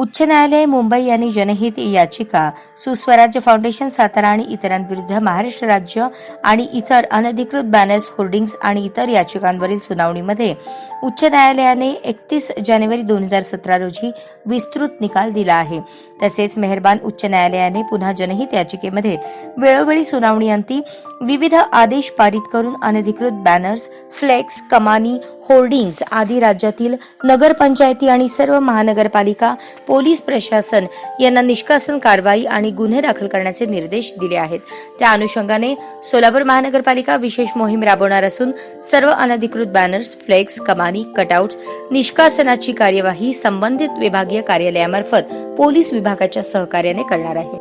उच्च न्यायालय मुंबई यांनी जनहित याचिका सुस्वराज्य फाउंडेशन सातारा आणि इतरांविरुद्ध महाराष्ट्र राज्य आणि इतर अनधिकृत बॅनर्स होर्डिंग्ज आणि इतर याचिकांवरील सुनावणीमध्ये उच्च न्यायालयाने एकतीस जानेवारी दोन हजार सतरा रोजी विस्तृत निकाल दिला आहे. तसेच मेहरबान उच्च न्यायालयाने पुन्हा जनहित याचिकेमध्ये वेळोवेळी सुनावणीअंती विविध आदेश पारित करून अनधिकृत बॅनर्स फ्लेक्स कमानी होर्डिंग्ज आदी राज्यातील नगरपंचायती आणि सर्व महानगरपालिका पोलीस प्रशासन यांना निष्कासन कारवाई आणि गुन्हे दाखल करण्याचे निर्देश दिले आहेत. त्या अनुषंगाने सोलापूर महानगरपालिका विशेष मोहीम राबवणार असून सर्व अनधिकृत बॅनर्स फ्लेक्स कमानी कटआउट्स निष्कासनाची कार्यवाही संबंधित विभागीय कार्यालयामार्फत पोलीस विभागाच्या सहकार्याने करणार आहे.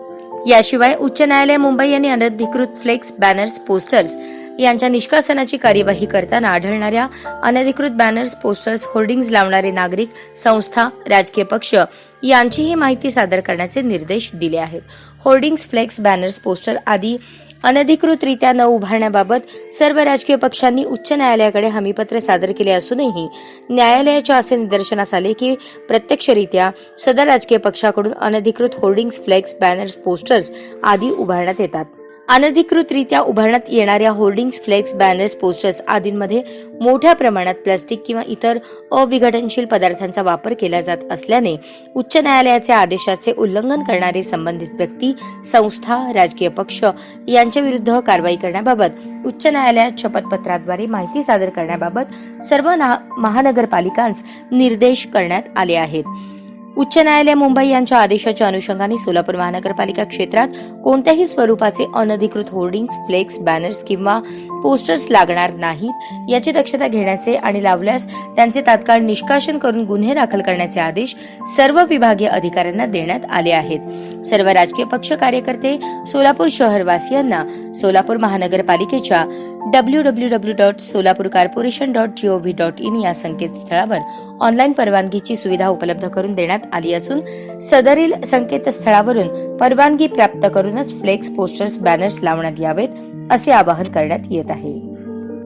याशिवाय उच्च न्यायालय मुंबई यांनी अनधिकृत फ्लेक्स बॅनर्स पोस्टर्स यांच्या निष्कासनाची कार्यवाही करताना आढळणाऱ्या अनधिकृत बॅनर्स पोस्टर्स होर्डिंग्ज लावणारे नागरिक संस्था राजकीय पक्ष यांचीही माहिती सादर करण्याचे निर्देश दिले आहेत. होर्डिंग्ज फ्लेक्स बॅनर्स पोस्टर आदी अनधिकृतरित्या न उभारण्याबाबत सर्व राजकीय पक्षांनी उच्च न्यायालयाकडे हमीपत्र सादर केले असूनही न्यायालयाच्या असे निदर्शनास आले की प्रत्यक्षरित्या सदर राजकीय पक्षाकडून अनधिकृत होर्डिंग्ज फ्लेक्स बॅनर्स पोस्टर्स आदी उभारण्यात येतात. अनधिकृतरित्या उभारण्यात येणाऱ्या होर्डिंग्स फ्लेक्स बॅनर्स पोस्टर्स आदींमध्ये मोठ्या प्रमाणात प्लास्टिक किंवा इतर अविघटनशील पदार्थांचा वापर केला जात असल्याने उच्च न्यायालयाच्या आदेशाचे उल्लंघन करणारे संबंधित व्यक्ती संस्था राजकीय पक्ष यांच्या विरुद्ध कारवाई करण्याबाबत उच्च न्यायालयात शपथपत्राद्वारे माहिती सादर करण्याबाबत सर्व ना- महानगरपालिकांस निर्देश करण्यात आले आहेत. उच्च न्यायालय मुंबई यांच्या आदेशाच्या अनुषंगाने सोलापूर महानगरपालिका क्षेत्रात कोणत्याही स्वरूपाचे अनधिकृत होर्डिंग्स फ्लेक्स बॅनर्स किंवा पोस्टर्स लागणार नाहीत याची दक्षता घेण्याचे आणि लावल्यास त्यांचे तात्काळ निष्कासन करून गुन्हे दाखल करण्याचे आदेश सर्व विभागीय अधिकाऱ्यांना देण्यात आले आहेत. सर्व राजकीय पक्ष कार्यकर्ते सोलापूर शहरवासियांना सोलापूर महानगरपालिकेच्या W W W dot Solapur corporation dot G O V dot in या संकेतस्थळावर ऑनलाईन परवानगीची सुविधा उपलब्ध करून देण्यात आली असून सदरील संकेतस्थळावरून परवानगी प्राप्त करूनच फ्लेक्स पोस्टर्स बॅनर्स लावण्यात यावेत असे आवाहन करण्यात येत आहे.